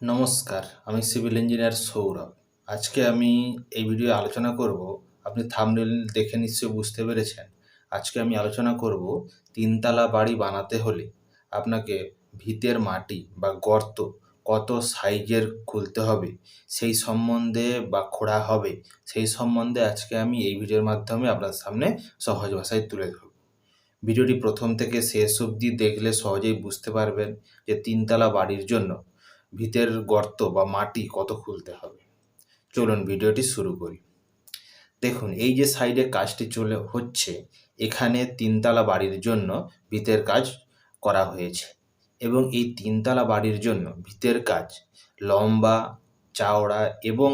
নমস্কার, আমি civil engineer Sourav. আজকে আমি এই ভিডিও আলোচনা করব, আপনি থাম্বনেল দেখে নিশ্চয়ই বুঝতে পেরেছেন। আজকে আমি আলোচনা করব তিনতলা বাড়ি বানাতে হলে আপনাকে ভিতের মাটি বা গর্ত কত সাইজের খুলতে হবে, সেই সম্বন্ধে বা খোঁড়া হবে, সেই সম্বন্ধে আজকে আমি এই ভিডিওর মাধ্যমে আপনার সামনে সহজ ভাষায় তুলে ধরব। ভিডিওটি প্রথম থেকে শেষ অবধি দেখলে সহজেই বুঝতে পারবেন যে তিনতলা বাড়ির জন্য ভিতের গর্ত বা মাটি কত খুলতে হবে? চলুন ভিডিওটি শুরু করি। দেখুন, এই যে সাইডে কাজটি চলে হচ্ছে, এখানে তিনতলা বাড়ির জন্য ভিতের কাজ করা হয়েছে এবং এই তিনতলা বাড়ির জন্য ভিতের কাজ, লম্বা, চওড়া এবং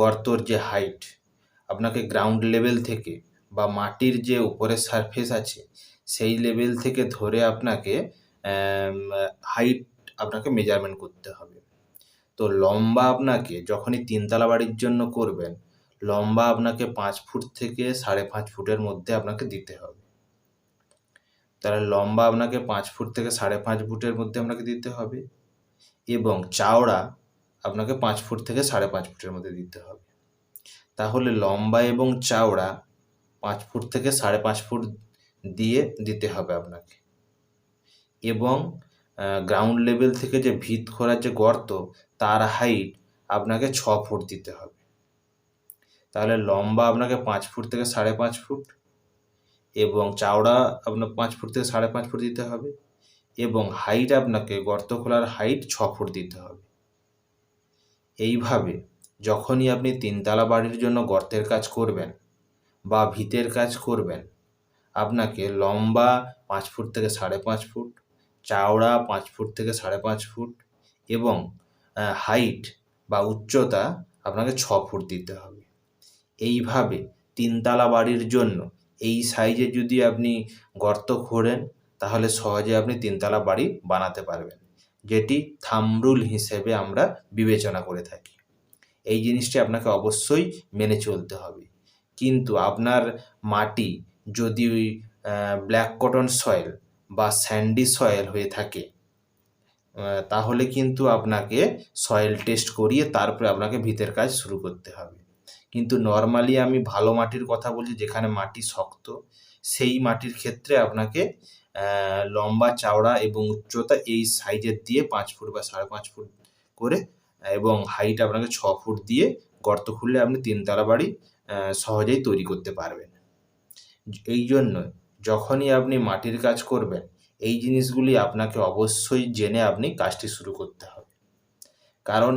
গর্তর যে হাইট আপনাকে গ্রাউন্ড লেভেল থেকে বা মাটির যে উপরের সারফেস আছে, সেই লেভেল থেকে ধরে আপনাকে হাইট আপনাকে মেজারমেন্ট করতে হবে। তো লম্বা আপনাকে যখনই তিনতলা বাড়ির জন্য করবেন, লম্বা আপনাকে পাঁচ ফুট থেকে সাড়ে পাঁচ ফুটের মধ্যে আপনাকে দিতে হবে। তাহলে লম্বা আপনাকে পাঁচ ফুট থেকে সাড়ে পাঁচ ফুটের মধ্যে আপনাকে দিতে হবে এবং চওড়া আপনাকে পাঁচ ফুট থেকে সাড়ে পাঁচ ফুটের মধ্যে দিতে হবে। তাহলে লম্বা এবং চওড়া পাঁচ ফুট থেকে সাড়ে পাঁচ ফুট দিয়ে দিতে হবে আপনাকে। এবং গ্রাউন্ড লেভেল থেকে যে ভিত খোঁড়ার যে গর্ত, তার হাইট আপনাকে ছ ফুট দিতে হবে। তাহলে লম্বা আপনাকে পাঁচ ফুট থেকে সাড়ে পাঁচ ফুট এবং চওড়া আপনার পাঁচ ফুট থেকে সাড়ে পাঁচ ফুট দিতে হবে এবং হাইট আপনাকে গর্ত খোলার হাইট ছ ফুট দিতে হবে। এইভাবে যখনই আপনি তিনতলা বাড়ির জন্য গর্তের কাজ করবেন বা ভিতের কাজ করবেন, আপনাকে লম্বা পাঁচ ফুট থেকে সাড়ে পাঁচ ফুট চওড়া পাঁচ ফুট থেকে সাড়ে পাঁচ ফুট এবং হাইট বা উচ্চতা আপনাকে ছ ফুট দিতে হবে। এইভাবে তিনতলা বাড়ির জন্য এই সাইজে যদি আপনি গর্ত খোঁড়েন, তাহলে সহজে আপনি তিনতলা বাড়ি বানাতে পারবেন, যেটি থামরুল হিসেবে আমরা বিবেচনা করে থাকি। এই জিনিসটি আপনাকে অবশ্যই মেনে চলতে হবে। কিন্তু আপনার মাটি যদি ব্ল্যাক কটন সয়েল বা স্যান্ডি সয়েল হয়ে থাকে তাহলে কিন্তু আপনাকে সয়েল টেস্ট করিয়ে তারপরে আপনাকে ভিতের কাজ শুরু করতে হবে। কিন্তু নর্মালি আমি ভালো মাটির কথা বলছি, যেখানে মাটি শক্ত, সেই মাটির ক্ষেত্রে আপনাকে লম্বা চওড়া এবং উচ্চতা এই সাইজের দিয়ে পাঁচ ফুট বা সাড়ে পাঁচ ফুট করে, এবং হাইট আপনাকে ছ ফুট দিয়ে গর্ত খুললে আপনি তিনতলা বাড়ি সহজেই তৈরি করতে পারবেন। এই জন্য যখনই আপনি মাটির কাজ করবেন, এই জিনিসগুলি আপনাকে অবশ্যই জেনে আপনি কাজটি শুরু করতে হবে। কারণ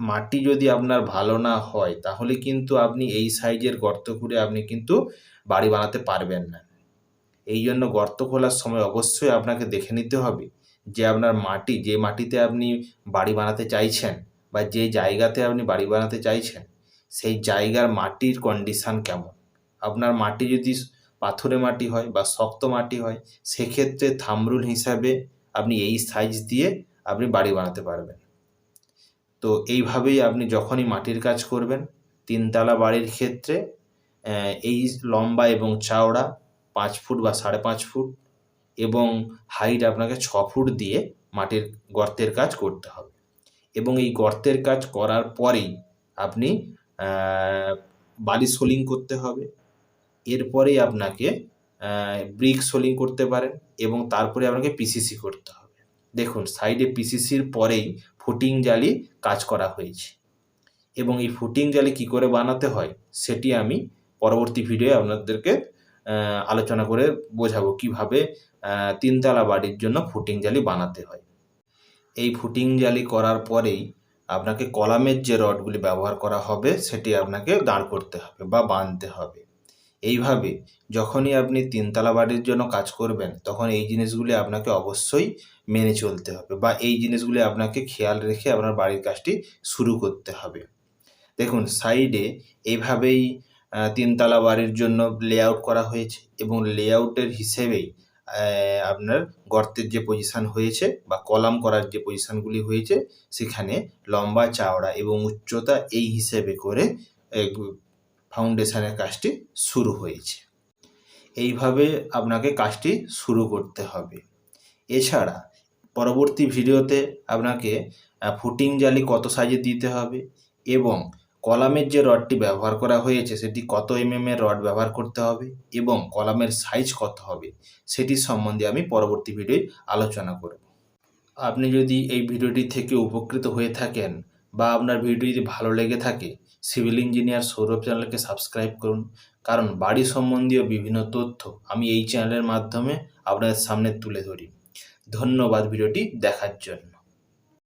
মাটি যদি আপনার ভালো না হয়, তাহলে কিন্তু আপনি এই সাইজের গর্ত খুঁড়ে আপনি কিন্তু বাড়ি বানাতে পারবেন না। এই জন্য গর্ত খোলার সময় অবশ্যই আপনাকে দেখে নিতে হবে যে আপনার মাটি, যে মাটিতে আপনি বাড়ি বানাতে চাইছেন বা যে জায়গাতে আপনি বাড়ি বানাতে চাইছেন, সেই জায়গার মাটির কন্ডিশান কেমন? আপনার মাটি যদি পাথুরে মাটি হয় বা শক্ত মাটি হয়, সেক্ষেত্রে থামরুল হিসাবে আপনি এই সাইজ দিয়ে আপনি বাড়ি বানাতে পারবেন। তো এইভাবেই আপনি যখনই মাটির কাজ করবেন, তিনতলা বাড়ির ক্ষেত্রে এই লম্বা এবং চওড়া পাঁচ ফুট বা সাড়ে পাঁচ ফুট এবং হাইট আপনাকে ছ ফুট দিয়ে মাটির গর্তের কাজ করতে হবে। এবং এই গর্তের কাজ করার পরেই আপনি বালি সোলিং করতে হবে এরপরেই আপনাকে ব্রিক সোলিং করতে পারেন এবং তারপরে আপনাকে পিসিসি করতে হবে। দেখুন সাইডে পিসিসির পরেই ফুটিং জালি কাজ করা হয়েছে। এবং এই ফুটিং জালি কি করে বানাতে হয়, সেটি আমি পরবর্তী ভিডিও আপনাদেরকে আলোচনা করে বোঝাবো কীভাবে তিনতলা বাড়ির জন্য ফুটিং জালি বানাতে হয়। এই ফুটিং জালি করার পরেই আপনাকে কলামের যে রডগুলি ব্যবহার করা হবে, সেটি আপনাকে দাঁড় করতে হবে বা বাঁধতে হবে। এইভাবে যখনই আপনি তিনতলা বাড়ির জন্য কাজ করবেন, তখন এই জিনিসগুলি আপনাকে অবশ্যই মেনে চলতে হবে বা এই জিনিসগুলি আপনাকে খেয়াল রেখে আপনার বাড়ির কাজটি শুরু করতে হবে। দেখুন, সাইডে এইভাবেই তিনতলা বাড়ির জন্য লেআউট করা হয়েছে এবং লেআউটের হিসেবেই আপনার গর্তের যে পজিশান হয়েছে বা কলাম করার যে পজিশানগুলি হয়েছে, সেখানে লম্বা, চওড়া এবং উচ্চতা এই হিসেবে করে ফাউন্ডেশনের কাজটি শুরু হয়েছে। এইভাবে আপনাকে কাজটি শুরু করতে হবে। এছাড়া পরবর্তী ভিডিওতে আপনাকে ফুটিং জালি কত সাইজে দিতে হবে এবং কলামের যে রডটি ব্যবহার করা হয়েছে, সেটি কত এমএম এর রড ব্যবহার করতে হবে এবং কলামের সাইজ কত হবে সেটি সম্বন্ধে আমি পরবর্তী ভিডিওয় আলোচনা করব। আপনি যদি এই ভিডিওটি থেকে উপকৃত হয়ে থাকেন বা আপনার ভিডিও যদি ভালো লেগে থাকে সিভিল ইঞ্জিনিয়ার সৌরভ চ্যানেলকে সাবস্ক্রাইব করুন। কারণ বাড়ি সম্বন্ধীয় বিভিন্ন তথ্য আমি এই চ্যানেলের মাধ্যমে আপনাদের সামনে তুলে ধরি। ধন্যবাদ ভিডিওটি দেখার জন্য।